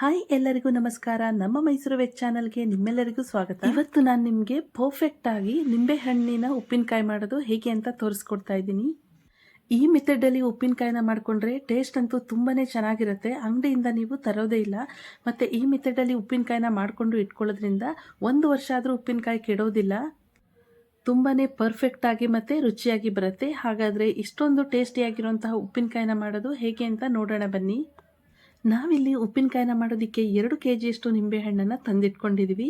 Hi, ಎಲ್ಲರಿಗೂ ನಮಸ್ಕಾರ. ನಮ್ಮ ಮೈಸೂರು ವೆಜ್ ಚಾನಲ್ಗೆ ನಿಮ್ಮೆಲ್ಲರಿಗೂ ಸ್ವಾಗತ. ಇವತ್ತು ನಾನು ನಿಮಗೆ ಪರ್ಫೆಕ್ಟ್ ಆಗಿ ನಿಂಬೆ ಹಣ್ಣಿನ ಉಪ್ಪಿನಕಾಯಿ ಮಾಡೋದು ಹೇಗೆ ಅಂತ ತೋರಿಸ್ಕೊಡ್ತಾ ಇದ್ದೀನಿ. ಈ ಮೆಥಡಲ್ಲಿ ಉಪ್ಪಿನಕಾಯಿನ ಮಾಡಿಕೊಂಡ್ರೆ ಟೇಸ್ಟ್ ಅಂತೂ ತುಂಬಾ ಚೆನ್ನಾಗಿರುತ್ತೆ. ಅಂಗಡಿಯಿಂದ ನೀವು ತರೋದೇ ಇಲ್ಲ. ಮತ್ತು ಈ ಮೆಥಡಲ್ಲಿ ಉಪ್ಪಿನಕಾಯಿನ ಮಾಡಿಕೊಂಡು ಇಟ್ಕೊಳ್ಳೋದ್ರಿಂದ ಒಂದು ವರ್ಷ ಆದರೂ ಉಪ್ಪಿನಕಾಯಿ ಕೆಡೋದಿಲ್ಲ. ತುಂಬಾ ಪರ್ಫೆಕ್ಟಾಗಿ ಮತ್ತು ರುಚಿಯಾಗಿ ಬರುತ್ತೆ. ಹಾಗಾದರೆ ಇಷ್ಟೊಂದು ಟೇಸ್ಟಿಯಾಗಿರುವಂತಹ ಉಪ್ಪಿನಕಾಯಿನ ಮಾಡೋದು ಹೇಗೆ ಅಂತ ನೋಡೋಣ ಬನ್ನಿ. ನಾವಿಲ್ಲಿ ಉಪ್ಪಿನಕಾಯಿನ ಮಾಡೋದಕ್ಕೆ ಎರಡು ಕೆ ಜಿಯಷ್ಟು ನಿಂಬೆಹಣ್ಣನ್ನು ತಂದಿಟ್ಕೊಂಡಿದ್ದೀವಿ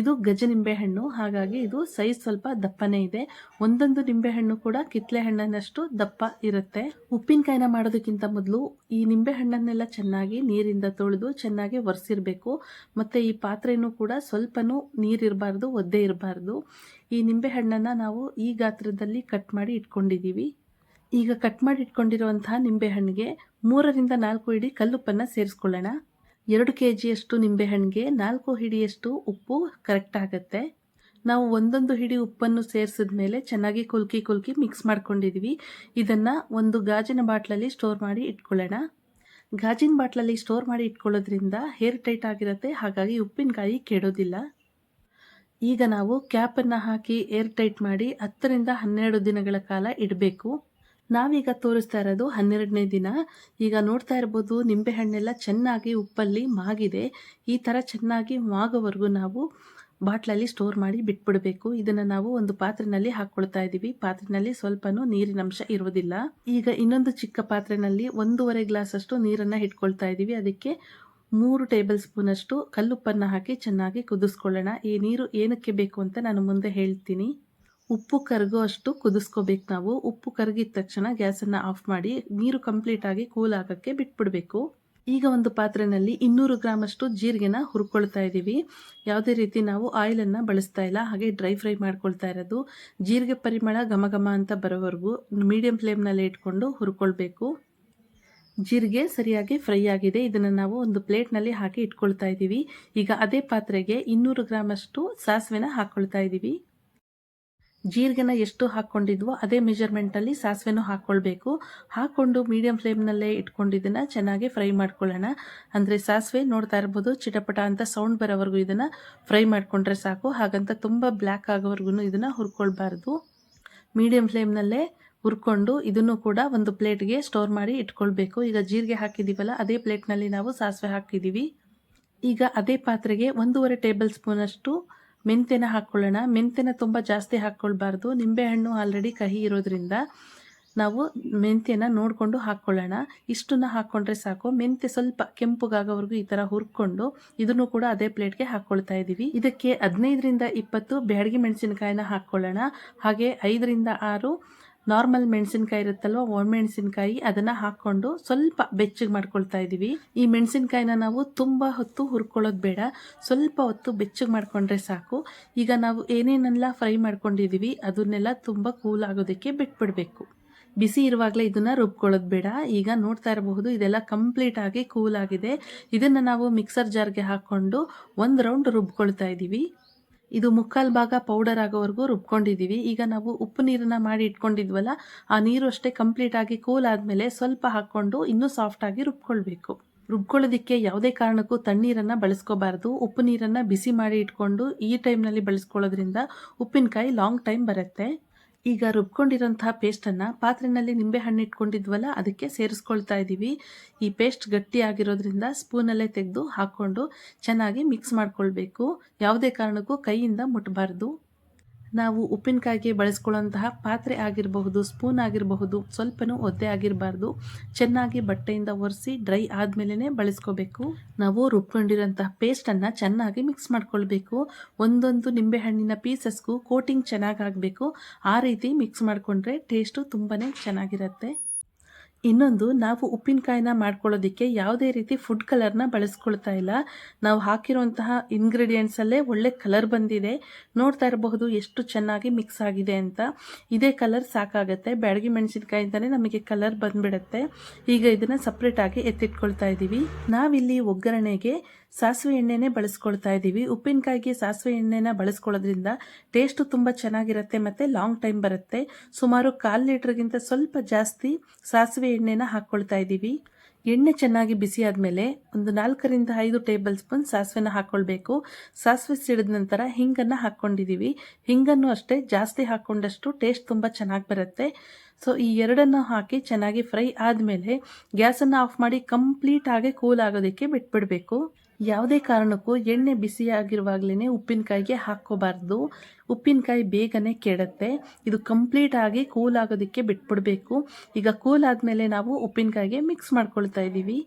ಇದು ಗಜ ನಿಂಬೆಹಣ್ಣು ಹಾಗಾಗಿ ಇದು ಸೈಜ್ ಸ್ವಲ್ಪ ದಪ್ಪನೇ ಇದೆ. ಒಂದೊಂದು ನಿಂಬೆಹಣ್ಣು ಕೂಡ ಕಿತ್ಲೆ ಹಣ್ಣನ್ನಷ್ಟು ದಪ್ಪ ಇರುತ್ತೆ. ಉಪ್ಪಿನಕಾಯಿನ ಮಾಡೋದಕ್ಕಿಂತ ಮೊದಲು ಈ ನಿಂಬೆಹಣ್ಣನ್ನೆಲ್ಲ ಚೆನ್ನಾಗಿ ನೀರಿಂದ ತೊಳೆದು ಚೆನ್ನಾಗಿ ಒರೆಸಿರಬೇಕು. ಮತ್ತು ಈ ಪಾತ್ರೆನೂ ಕೂಡ ಸ್ವಲ್ಪನೂ ನೀರಿರಬಾರ್ದು, ಒದ್ದೆ ಇರಬಾರ್ದು. ಈ ನಿಂಬೆಹಣ್ಣನ್ನು ನಾವು ಈ ಗಾತ್ರದಲ್ಲಿ ಕಟ್ ಮಾಡಿ ಇಟ್ಕೊಂಡಿದ್ದೀವಿ ಈಗ ಕಟ್ ಮಾಡಿ ಇಟ್ಕೊಂಡಿರುವಂತಹ ನಿಂಬೆಹಣ್ಣಿಗೆ ಮೂರರಿಂದ ನಾಲ್ಕು ಹಿಡಿ ಕಲ್ಲುಪ್ಪನ್ನು ಸೇರಿಸ್ಕೊಳ್ಳೋಣ. ಎರಡು ಕೆ ಜಿಯಷ್ಟು ನಿಂಬೆಹಣ್ಣಿಗೆ ನಾಲ್ಕು ಹಿಡಿಯಷ್ಟು ಉಪ್ಪು ಕರೆಕ್ಟ್ ಆಗುತ್ತೆ. ನಾವು ಒಂದೊಂದು ಹಿಡಿ ಉಪ್ಪನ್ನು ಸೇರಿಸಿದ ಮೇಲೆ ಚೆನ್ನಾಗಿ ಕುಲ್ಕಿ ಕುಲ್ಕಿ ಮಿಕ್ಸ್ ಮಾಡ್ಕೊಂಡಿದ್ವಿ. ಇದನ್ನು ಒಂದು ಗಾಜಿನ ಬಾಟ್ಲಲ್ಲಿ ಸ್ಟೋರ್ ಮಾಡಿ ಇಟ್ಕೊಳ್ಳೋಣ. ಗಾಜಿನ ಬಾಟ್ಲಲ್ಲಿ ಸ್ಟೋರ್ ಮಾಡಿ ಇಟ್ಕೊಳ್ಳೋದ್ರಿಂದ ಹೇರ್ ಟೈಟ್ ಆಗಿರುತ್ತೆ, ಹಾಗಾಗಿ ಉಪ್ಪಿನಕಾಯಿ ಕೆಡೋದಿಲ್ಲ. ಈಗ ನಾವು ಕ್ಯಾಪನ್ನು ಹಾಕಿ ಏರ್ ಟೈಟ್ ಮಾಡಿ ಹತ್ತರಿಂದ ಹನ್ನೆರಡು ದಿನಗಳ ಕಾಲ ಇಡಬೇಕು. ನಾವೀಗ ತೋರಿಸ್ತಾ ಇರೋದು ಹನ್ನೆರಡನೇ ದಿನ. ಈಗ ನೋಡ್ತಾ ಇರ್ಬೋದು ನಿಂಬೆಹಣ್ಣೆಲ್ಲ ಚೆನ್ನಾಗಿ ಉಪ್ಪಲ್ಲಿ ಮಾಗಿದೆ. ಈ ಥರ ಚೆನ್ನಾಗಿ ಮಾಗೋವರೆಗೂ ನಾವು ಬಾಟ್ಲಲ್ಲಿ ಸ್ಟೋರ್ ಮಾಡಿ ಬಿಟ್ಬಿಡಬೇಕು. ಇದನ್ನು ನಾವು ಒಂದು ಪಾತ್ರೆನಲ್ಲಿ ಹಾಕ್ಕೊಳ್ತಾ ಇದ್ದೀವಿ ಪಾತ್ರೆನಲ್ಲಿ ಸ್ವಲ್ಪನೂ ನೀರಿನ ಅಂಶ ಇರುವುದಿಲ್ಲ. ಈಗ ಇನ್ನೊಂದು ಚಿಕ್ಕ ಪಾತ್ರೆನಲ್ಲಿ ಒಂದೂವರೆ ಗ್ಲಾಸ್ ಅಷ್ಟು ನೀರನ್ನು ಇಟ್ಕೊಳ್ತಾ ಇದ್ದೀವಿ ಅದಕ್ಕೆ ಮೂರು ಟೇಬಲ್ ಸ್ಪೂನಷ್ಟು ಕಲ್ಲುಪ್ಪನ್ನು ಹಾಕಿ ಚೆನ್ನಾಗಿ ಕುದಿಸ್ಕೊಳ್ಳೋಣ. ಈ ನೀರು ಏನಕ್ಕೆ ಬೇಕು ಅಂತ ನಾನು ಮುಂದೆ ಹೇಳ್ತೀನಿ. ಉಪ್ಪು ಕರಗೋ ಅಷ್ಟು ಕುದಿಸ್ಕೋಬೇಕು ನಾವು. ಉಪ್ಪು ಕರಗಿದ ತಕ್ಷಣ ಗ್ಯಾಸನ್ನು ಆಫ್ ಮಾಡಿ ನೀರು ಕಂಪ್ಲೀಟಾಗಿ ಕೂಲ್ ಆಗೋಕ್ಕೆ ಬಿಟ್ಬಿಡಬೇಕು. ಈಗ ಒಂದು ಪಾತ್ರೆಯಲ್ಲಿ ಇನ್ನೂರು ಗ್ರಾಮಷ್ಟು ಜೀರಿಗೆನ ಹುರ್ಕೊಳ್ತಾ ಇದ್ದೀವಿ. ಯಾವುದೇ ರೀತಿ ನಾವು ಆಯಿಲನ್ನು ಬಳಸ್ತಾ ಇಲ್ಲ. ಹಾಗೆ ಡ್ರೈ ಫ್ರೈ ಮಾಡ್ಕೊಳ್ತಾ ಇರೋದು. ಜೀರಿಗೆ ಪರಿಮಳ ಘಮ ಘಮ ಅಂತ ಬರೋವರೆಗೂ ಮೀಡಿಯಂ ಫ್ಲೇಮ್ನಲ್ಲಿ ಇಟ್ಕೊಂಡು ಹುರ್ಕೊಳ್ಬೇಕು. ಜೀರಿಗೆ ಸರಿಯಾಗಿ ಫ್ರೈ ಆಗಿದೆ. ಇದನ್ನು ನಾವು ಒಂದು ಪ್ಲೇಟ್ನಲ್ಲಿ ಹಾಕಿ ಇಟ್ಕೊಳ್ತಾ ಇದ್ದೀವಿ. ಈಗ ಅದೇ ಪಾತ್ರೆಗೆ ಇನ್ನೂರು ಗ್ರಾಮಷ್ಟು ಸಾಸಿವೆನ ಹಾಕ್ಕೊಳ್ತಾ ಇದ್ದೀವಿ. ಜೀರಿಗೆನ ಎಷ್ಟು ಹಾಕ್ಕೊಂಡಿದ್ವೋ ಅದೇ ಮೆಜರ್ಮೆಂಟಲ್ಲಿ ಸಾಸಿವೆನೂ ಹಾಕ್ಕೊಳ್ಬೇಕು ಹಾಕ್ಕೊಂಡು ಮೀಡಿಯಂ ಫ್ಲೇಮ್ನಲ್ಲೇ ಇಟ್ಕೊಂಡಿದ್ದನ್ನು ಚೆನ್ನಾಗಿ ಫ್ರೈ ಮಾಡ್ಕೊಳ್ಳೋಣ. ಅಂದರೆ ಸಾಸಿವೆ ನೋಡ್ತಾ ಇರ್ಬೋದು, ಚಿಟಪಟ ಅಂತ ಸೌಂಡ್ ಬರೋವರೆಗೂ ಇದನ್ನು ಫ್ರೈ ಮಾಡಿಕೊಂಡ್ರೆ ಸಾಕು. ಹಾಗಂತ ತುಂಬ ಬ್ಲ್ಯಾಕ್ ಆಗೋವರೆಗೂ ಇದನ್ನು ಹುರ್ಕೊಳ್ಬಾರ್ದು. ಮೀಡಿಯಂ ಫ್ಲೇಮ್ನಲ್ಲೇ ಹುರ್ಕೊಂಡು ಇದನ್ನು ಕೂಡ ಒಂದು ಪ್ಲೇಟ್ಗೆ ಸ್ಟೋರ್ ಮಾಡಿ ಇಟ್ಕೊಳ್ಬೇಕು. ಈಗ ಜೀರಿಗೆ ಹಾಕಿದ್ದೀವಲ್ಲ ಅದೇ ಪ್ಲೇಟ್ನಲ್ಲಿ ನಾವು ಸಾಸಿವೆ ಹಾಕಿದ್ದೀವಿ ಈಗ ಅದೇ ಪಾತ್ರೆಗೆ ಒಂದೂವರೆ ಟೇಬಲ್ ಸ್ಪೂನಷ್ಟು ಮೆಂತ್ಯನ ಹಾಕ್ಕೊಳ್ಳೋಣ ಮೆಂತ್ಯನ ತುಂಬ ಜಾಸ್ತಿ ಹಾಕ್ಕೊಳ್ಬಾರ್ದು ನಿಂಬೆಹಣ್ಣು ಆಲ್ರೆಡಿ ಕಹಿ ಇರೋದ್ರಿಂದ ನಾವು ಮೆಂತ್ಯನ ನೋಡಿಕೊಂಡು ಹಾಕ್ಕೊಳ್ಳೋಣ ಇಷ್ಟನ್ನ ಹಾಕ್ಕೊಂಡ್ರೆ ಸಾಕು. ಮೆಂತ್ಯ ಸ್ವಲ್ಪ ಕೆಂಪುಗಾಗೋವರೆಗೂ ಈ ಥರ ಹುರ್ಕೊಂಡು ಇದನ್ನು ಕೂಡ ಅದೇ ಪ್ಲೇಟ್ಗೆ ಹಾಕ್ಕೊಳ್ತಾ ಇದ್ದೀವಿ ಇದಕ್ಕೆ ಹದಿನೈದರಿಂದ ಇಪ್ಪತ್ತು ಬ್ಯಾಡಗಿ ಮೆಣಸಿನಕಾಯಿನ ಹಾಕ್ಕೊಳ್ಳೋಣ ಹಾಗೆ ಐದರಿಂದ ಆರು ನಾರ್ಮಲ್ ಮೆಣಸಿನ್ಕಾಯಿ ಇರುತ್ತಲ್ವ ಒಣಮೆಣಸಿನ್ಕಾಯಿ ಅದನ್ನು ಹಾಕ್ಕೊಂಡು ಸ್ವಲ್ಪ ಬೆಚ್ಚಗೆ ಮಾಡ್ಕೊಳ್ತಾ ಇದ್ದೀವಿ ಈ ಮೆಣಸಿನ್ಕಾಯಿನ ನಾವು ತುಂಬ ಹೊತ್ತು ಹುರ್ಕೊಳ್ಳೋದು ಬೇಡ. ಸ್ವಲ್ಪ ಹೊತ್ತು ಬೆಚ್ಚಗೆ ಮಾಡ್ಕೊಂಡ್ರೆ ಸಾಕು. ಈಗ ನಾವು ಏನೇನೆಲ್ಲ ಫ್ರೈ ಮಾಡ್ಕೊಂಡಿದ್ದೀವಿ ಅದನ್ನೆಲ್ಲ ತುಂಬ ಕೂಲ್ ಆಗೋದಕ್ಕೆ ಬಿಟ್ಬಿಡಬೇಕು. ಬಿಸಿ ಇರುವಾಗಲೇ ಇದನ್ನು ರುಬ್ಕೊಳ್ಳೋದು ಬೇಡ. ಈಗ ನೋಡ್ತಾ ಇರಬಹುದು, ಇದೆಲ್ಲ ಕಂಪ್ಲೀಟ್ ಆಗಿ ಕೂಲ್ ಆಗಿದೆ. ಇದನ್ನು ನಾವು ಮಿಕ್ಸರ್ ಜಾರ್ಗೆ ಹಾಕ್ಕೊಂಡು ಒಂದು ರೌಂಡ್ ರುಬ್ಕೊಳ್ತಾ ಇದ್ದೀವಿ ಇದು ಮುಕ್ಕಾಲು ಭಾಗ ಪೌಡರ್ ಆಗೋವರೆಗೂ ರುಬ್ಕೊಂಡಿದ್ದೀವಿ. ಈಗ ನಾವು ಉಪ್ಪು ನೀರನ್ನು ಮಾಡಿ ಇಟ್ಕೊಂಡಿದ್ವಲ್ಲ, ಆ ನೀರು ಅಷ್ಟೇ ಕಂಪ್ಲೀಟ್ ಆಗಿ ಕೂಲ್ ಆದಮೇಲೆ ಸ್ವಲ್ಪ ಹಾಕ್ಕೊಂಡು ಇನ್ನೂ ಸಾಫ್ಟಾಗಿ ರುಬ್ಕೊಳ್ಬೇಕು. ರುಬ್ಕೊಳ್ಳೋದಕ್ಕೆ ಯಾವುದೇ ಕಾರಣಕ್ಕೂ ತಣ್ಣೀರನ್ನು ಬಳಸ್ಕೋಬಾರ್ದು. ಉಪ್ಪು ನೀರನ್ನು ಬಿಸಿ ಮಾಡಿ ಇಟ್ಕೊಂಡು ಈ ಟೈಮ್ನಲ್ಲಿ ಬಳಸ್ಕೊಳ್ಳೋದ್ರಿಂದ ಉಪ್ಪಿನಕಾಯಿ ಲಾಂಗ್ ಟೈಮ್ ಬರುತ್ತೆ. ಈಗ ರುಬ್ಕೊಂಡಿರೋಂತಹ ಪೇಸ್ಟನ್ನು ಪಾತ್ರೆಯಲ್ಲಿ ನಿಂಬೆಹಣ್ಣು ಇಟ್ಕೊಂಡಿದ್ವಲ್ಲ, ಅದಕ್ಕೆ ಸೇರಿಸ್ಕೊಳ್ತಾ ಇದ್ದೀವಿ. ಈ ಪೇಸ್ಟ್ ಗಟ್ಟಿಯಾಗಿರೋದ್ರಿಂದ ಸ್ಪೂನಲ್ಲೇ ತೆಗೆದು ಹಾಕ್ಕೊಂಡು ಚೆನ್ನಾಗಿ ಮಿಕ್ಸ್ ಮಾಡ್ಕೊಳ್ಬೇಕು. ಯಾವುದೇ ಕಾರಣಕ್ಕೂ ಕೈಯಿಂದ ಮುಟ್ಟಬಾರ್ದು ನಾವು ಉಪ್ಪಿನಕಾಯಿಗೆ ಬಳಸ್ಕೊಳ್ಳೋಂತಹ ಪಾತ್ರೆ ಆಗಿರಬಹುದು, ಸ್ಪೂನ್ ಆಗಿರಬಹುದು, ಸ್ವಲ್ಪನೂ ಒದ್ದೆ ಆಗಿರಬಾರ್ದು. ಚೆನ್ನಾಗಿ ಬಟ್ಟೆಯಿಂದ ಒರೆಸಿ ಡ್ರೈ ಆದಮೇಲೆ ಬಳಸ್ಕೋಬೇಕು. ನಾವು ರುಬ್ಕೊಂಡಿರೋಂತಹ ಪೇಸ್ಟನ್ನು ಚೆನ್ನಾಗಿ ಮಿಕ್ಸ್ ಮಾಡ್ಕೊಳ್ಬೇಕು. ಒಂದೊಂದು ನಿಂಬೆಹಣ್ಣಿನ ಪೀಸಸ್ಗೂ ಕೋಟಿಂಗ್ ಚೆನ್ನಾಗಾಗಬೇಕು ಆ ರೀತಿ ಮಿಕ್ಸ್ ಮಾಡಿಕೊಂಡ್ರೆ ಟೇಸ್ಟು ತುಂಬಾ ಚೆನ್ನಾಗಿರುತ್ತೆ. ಇನ್ನೊಂದು, ನಾವು ಉಪ್ಪಿನಕಾಯಿನ ಮಾಡ್ಕೊಳ್ಳೋದಕ್ಕೆ ಯಾವುದೇ ರೀತಿ ಫುಡ್ ಕಲರ್ನ ಬಳಸ್ಕೊಳ್ತಾ ಇಲ್ಲ. ನಾವು ಹಾಕಿರುವಂತಹ ಇಂಗ್ರೀಡಿಯೆಂಟ್ಸಲ್ಲೇ ಒಳ್ಳೆ ಕಲರ್ ಬಂದಿದೆ. ನೋಡ್ತಾ ಇರಬಹುದು ಎಷ್ಟು ಚೆನ್ನಾಗಿ ಮಿಕ್ಸ್ ಆಗಿದೆ ಅಂತ. ಇದೇ ಕಲರ್ ಸಾಕಾಗುತ್ತೆ. ಬ್ಯಾಡಗಿ ಮೆಣಸಿನ್ಕಾಯಿ ತಾನೇ ನಮಗೆ ಕಲರ್ ಬಂದ್ಬಿಡುತ್ತೆ. ಈಗ ಇದನ್ನು ಸಪ್ರೇಟಾಗಿ ಎತ್ತಿಟ್ಕೊಳ್ತಾ ಇದ್ದೀವಿ ನಾವಿಲ್ಲಿ ಒಗ್ಗರಣೆಗೆ ಸಾಸಿವೆ ಎಣ್ಣೆನೇ ಬಳಸ್ಕೊಳ್ತಾ ಇದ್ದೀವಿ ಉಪ್ಪಿನಕಾಯಿಗೆ ಸಾಸಿವೆ ಎಣ್ಣೆನ ಬಳಸ್ಕೊಳ್ಳೋದ್ರಿಂದ ಟೇಸ್ಟು ತುಂಬ ಚೆನ್ನಾಗಿರುತ್ತೆ ಮತ್ತು ಲಾಂಗ್ ಟೈಮ್ ಬರುತ್ತೆ. ಸುಮಾರು ಕಾಲು ಲೀಟ್ರಿಗಿಂತ ಸ್ವಲ್ಪ ಜಾಸ್ತಿ ಸಾಸಿವೆ ಎಣ್ಣೆನ ಹಾಕ್ಕೊಳ್ತಾ ಇದ್ದೀವಿ ಎಣ್ಣೆ ಚೆನ್ನಾಗಿ ಬಿಸಿ ಆದಮೇಲೆ ಒಂದು ನಾಲ್ಕರಿಂದ ಐದು ಟೇಬಲ್ ಸ್ಪೂನ್ ಸಾಸಿವೆನ ಹಾಕ್ಕೊಳ್ಬೇಕು ಸಾಸಿವೆ ಸಿಡಿದ ನಂತರ ಹಿಂಗನ್ನು ಹಾಕ್ಕೊಂಡಿದ್ದೀವಿ ಹಿಂಗನ್ನು ಅಷ್ಟೇ ಜಾಸ್ತಿ ಹಾಕ್ಕೊಂಡಷ್ಟು ಟೇಸ್ಟ್ ತುಂಬ ಚೆನ್ನಾಗಿ ಬರುತ್ತೆ. ಸೊ ಈ ಎರಡನ್ನು ಹಾಕಿ ಚೆನ್ನಾಗಿ ಫ್ರೈ ಆದಮೇಲೆ ಗ್ಯಾಸನ್ನು ಆಫ್ ಮಾಡಿ ಕಂಪ್ಲೀಟಾಗಿ ಕೂಲ್ ಆಗೋದಕ್ಕೆ ಬಿಟ್ಬಿಡಬೇಕು. ಯಾವುದೇ ಕಾರಣಕ್ಕೂ ಎಣ್ಣೆ ಬಿಸಿಯಾಗಿರುವಾಗಲೇ ಉಪ್ಪಿನಕಾಯಿಗೆ ಹಾಕ್ಕೋಬಾರ್ದು. ಉಪ್ಪಿನಕಾಯಿ ಬೇಗನೆ ಕೆಡುತ್ತೆ. ಇದು ಕಂಪ್ಲೀಟ್ ಆಗಿ ಕೂಲ್ ಆಗೋದಕ್ಕೆ ಬಿಟ್ಬಿಡಬೇಕು. ಈಗ ಕೂಲ್ ಆದಮೇಲೆ ನಾವು ಉಪ್ಪಿನಕಾಯಿಗೆ ಮಿಕ್ಸ್ ಮಾಡ್ಕೊಳ್ತಾ ಇದ್ದೀವಿ.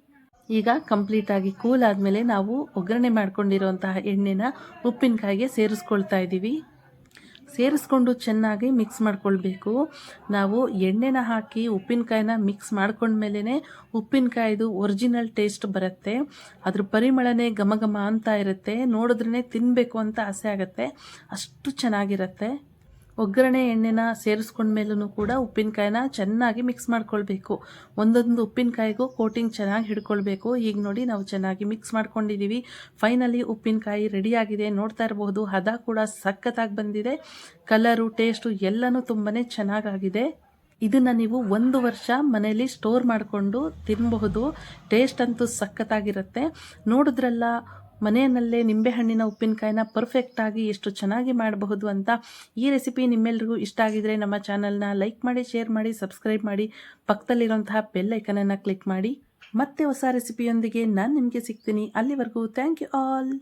ಈಗ ಕಂಪ್ಲೀಟಾಗಿ ಕೂಲ್ ಆದಮೇಲೆ ನಾವು ಒಗ್ಗರಣೆ ಮಾಡ್ಕೊಂಡಿರುವಂತಹ ಎಣ್ಣೆನ ಉಪ್ಪಿನಕಾಯಿಗೆ ಸೇರಿಸ್ಕೊಳ್ತಾ ಇದ್ದೀವಿ. ಸೇರಿಸ್ಕೊಂಡು ಚೆನ್ನಾಗಿ ಮಿಕ್ಸ್ ಮಾಡ್ಕೊಳ್ಬೇಕು. ನಾವು ಎಣ್ಣೆನ ಹಾಕಿ ಉಪ್ಪಿನಕಾಯಿನ ಮಿಕ್ಸ್ ಮಾಡ್ಕೊಂಡ್ಮೇಲೆ ಉಪ್ಪಿನಕಾಯಿದು ಒರಿಜಿನಲ್ ಟೇಸ್ಟ್ ಬರುತ್ತೆ. ಅದ್ರ ಪರಿಮಳನೇ ಘಮ ಘಮ ಅಂತ ಇರುತ್ತೆ. ನೋಡಿದ್ರೇ ತಿನ್ನಬೇಕು ಅಂತ ಆಸೆ ಆಗುತ್ತೆ. ಅಷ್ಟು ಚೆನ್ನಾಗಿರುತ್ತೆ. ಒಗ್ಗರಣೆ ಎಣ್ಣೆನ ಸೇರಿಸ್ಕೊಂಡ್ಮೇಲೂ ಕೂಡ ಉಪ್ಪಿನಕಾಯಿನ ಚೆನ್ನಾಗಿ ಮಿಕ್ಸ್ ಮಾಡ್ಕೊಳ್ಬೇಕು. ಒಂದೊಂದು ಉಪ್ಪಿನಕಾಯಿಗೂ ಕೋಟಿಂಗ್ ಚೆನ್ನಾಗಿ ಹಿಡ್ಕೊಳ್ಬೇಕು. ಈಗ ನೋಡಿ ನಾವು ಚೆನ್ನಾಗಿ ಮಿಕ್ಸ್ ಮಾಡ್ಕೊಂಡಿದ್ದೀವಿ ಫೈನಲಿ ಉಪ್ಪಿನಕಾಯಿ ರೆಡಿಯಾಗಿದೆ ನೋಡ್ತಾ ಇರಬಹುದು ಹದ ಕೂಡ ಸಖತ್ತಾಗಿ ಬಂದಿದೆ. ಕಲರು ಟೇಸ್ಟು ಎಲ್ಲನೂ ತುಂಬಾ ಚೆನ್ನಾಗಾಗಿದೆ. ಇದನ್ನು ನೀವು ಒಂದು ವರ್ಷ ಮನೆಯಲ್ಲಿ ಸ್ಟೋರ್ ಮಾಡಿಕೊಂಡು ತಿನ್ನಬಹುದು ಟೇಸ್ಟ್ ಅಂತೂ ಸಖತ್ತಾಗಿರುತ್ತೆ. ನೋಡಿದ್ರಲ್ಲ ಮನೆಯಲ್ಲೇ ನಿಂಬೆಹಣ್ಣಿನ ಉಪ್ಪಿನಕಾಯಿನ ಪರ್ಫೆಕ್ಟಾಗಿ ಎಷ್ಟು ಚೆನ್ನಾಗಿ ಮಾಡಬಹುದು ಅಂತ ಈ ರೆಸಿಪಿ ನಿಮ್ಮೆಲ್ರಿಗೂ ಇಷ್ಟ ಆಗಿದ್ರೆ ನಮ್ಮ ಚಾನಲ್ನ ಲೈಕ್ ಮಾಡಿ ಶೇರ್ ಮಾಡಿ ಸಬ್ಸ್ಕ್ರೈಬ್ ಮಾಡಿ, ಪಕ್ಕದಲ್ಲಿರುವಂತಹ ಬೆಲ್ ಐಕನನ್ನು ಕ್ಲಿಕ್ ಮಾಡಿ. ಮತ್ತೆ ಹೊಸ ರೆಸಿಪಿಯೊಂದಿಗೆ ನಾನು ನಿಮಗೆ ಸಿಗ್ತೀನಿ. ಅಲ್ಲಿವರೆಗೂ ಥ್ಯಾಂಕ್ ಯು ಆಲ್